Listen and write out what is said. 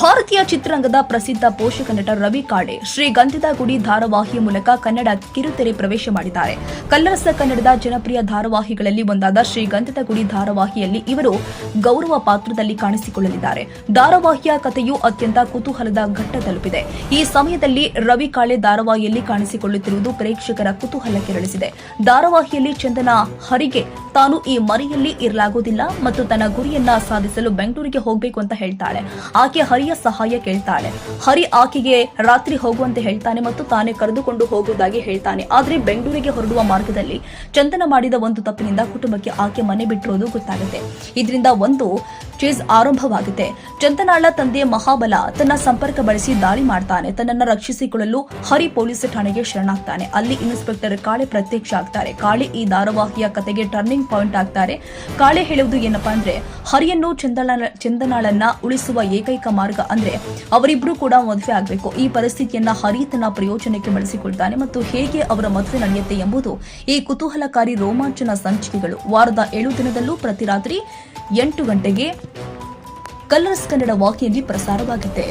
ಭಾರತೀಯ ಚಿತ್ರರಂಗದ ಪ್ರಸಿದ್ಧ ಪೋಷಕ ನಟ ರವಿ ಕಾಳೆ ಶ್ರೀ ಶ್ರೀಗಂಧದ ಗುಡಿ ಧಾರಾವಾಹಿಯ ಮೂಲಕ ಕನ್ನಡ ಕಿರುತೆರೆ ಪ್ರವೇಶ ಮಾಡಿದ್ದಾರೆ. ಕಲ್ಲರಸ ಕನ್ನಡದ ಜನಪ್ರಿಯ ಧಾರಾವಾಹಿಗಳಲ್ಲಿ ಒಂದಾದ ಶ್ರೀಗಂಧದ ಗುಡಿ ಧಾರಾವಾಹಿಯಲ್ಲಿ ಇವರು ಗೌರವ ಪಾತ್ರದಲ್ಲಿ ಕಾಣಿಸಿಕೊಳ್ಳಲಿದ್ದಾರೆ. ಧಾರಾವಾಹಿಯ ಕಥೆಯು ಅತ್ಯಂತ ಕುತೂಹಲದ ಘಟ್ಟ ತಲುಪಿದೆ. ಈ ಸಮಯದಲ್ಲಿ ರವಿ ಕಾಳೆ ಧಾರಾವಾಹಿಯಲ್ಲಿ ಕಾಣಿಸಿಕೊಳ್ಳುತ್ತಿರುವುದು ಪ್ರೇಕ್ಷಕರ ಕುತೂಹಲ ಕೆರಳಿಸಿದೆ. ಧಾರಾವಾಹಿಯಲ್ಲಿ ಚಂದನ ಹರಿಗೆ ತಾನು ಈ ಮರೆಯಲ್ಲಿ ಇರಲಾಗುವುದಿಲ್ಲ ಮತ್ತು ತನ್ನ ಗುರಿಯನ್ನ ಸಾಧಿಸಲು ಬೆಂಗಳೂರಿಗೆ ಹೋಗಬೇಕು ಅಂತ ಹೇಳ್ತಾಳೆ. ಆಕೆ ಹರಿಯ ಸಹಾಯ ಕೇಳ್ತಾಳೆ ಹರಿ ಆಕೆಗೆ ರಾತ್ರಿ ಹೋಗುವಂತೆ ಹೇಳ್ತಾನೆ ಮತ್ತು ತಾನೇ ಕರೆದುಕೊಂಡು ಹೋಗುವುದಾಗಿ ಹೇಳ್ತಾನೆ. ಆದ್ರೆ ಬೆಂಗಳೂರಿಗೆ ಹೊರಡುವ ಮಾರ್ಗದಲ್ಲಿ ಚಂದನ ಮಾಡಿದ ಒಂದು ತಪ್ಪಿನಿಂದ ಕುಟುಂಬಕ್ಕೆ ಆಕೆ ಮನೆ ಬಿಟ್ಟಿರೋದು ಗೊತ್ತಾಗುತ್ತೆ. ಇದರಿಂದ ಒಂದು ಚೇಸ್ ಆರಂಭವಾಗಿದೆ. ಚಂದನಾಳ ತಂದೆ ಮಹಾಬಲ ತನ್ನ ಸಂಪರ್ಕ ಬಳಸಿ ದಾಳಿ ಮಾಡ್ತಾನೆ. ತನ್ನನ್ನು ರಕ್ಷಿಸಿಕೊಳ್ಳಲು ಹರಿ ಪೊಲೀಸ್ ಠಾಣೆಗೆ ಶರಣಾಗ್ತಾನೆ. ಅಲ್ಲಿ ಇನ್ಸ್ಪೆಕ್ಟರ್ ಕಾಳೆ ಪ್ರತ್ಯಕ್ಷ ಆಗ್ತಾರೆ. ಕಾಳೆ ಈ ಧಾರಾವಾಹಿಯ ಕತೆಗೆ ಟರ್ನಿಂಗ್ ಪಾಯಿಂಟ್ ಆಗ್ತಾರೆ. ಕಾಳೆ ಹೇಳುವುದು ಏನಪ್ಪಾ ಅಂದ್ರೆ, ಹರಿಯನ್ನು ಚಂದನಾಳ, ಚಂದನಾಳನ್ನ ಉಳಿಸುವ ಏಕೈಕ ಮಾರ್ಗ ಅಂದ್ರೆ, ಅವರಿಬ್ರು ಕೂಡ ಮದುವೆ ಆಗಬೇಕು. ಈ ಪರಿಸ್ಥಿತಿಯನ್ನ ಹರಿ ತನ್ನ ಪ್ರಯೋಜನಕ್ಕೆ ಬಳಸಿಕೊಳ್ತಾನೆ ಮತ್ತು ಹೇಗೆ ಅವರ ಮದುವೆ ನಡೆಯುತ್ತೆ ಎಂಬುದು ಈ ಕುತೂಹಲಕಾರಿ ರೋಮಾಂಚನ ಸಂಚಿಕೆಗಳು. ವಾರದ ಏಳು ದಿನದಲ್ಲೂ ಪ್ರತಿ ರಾತ್ರಿ ಎಂಟು ಗಂಟೆಗೆ ಕಲರ್ಸ್ ಕನ್ನಡ ವಾಹಿನಿಯಲ್ಲಿ ಪ್ರಸಾರವಾಗಿದೆ.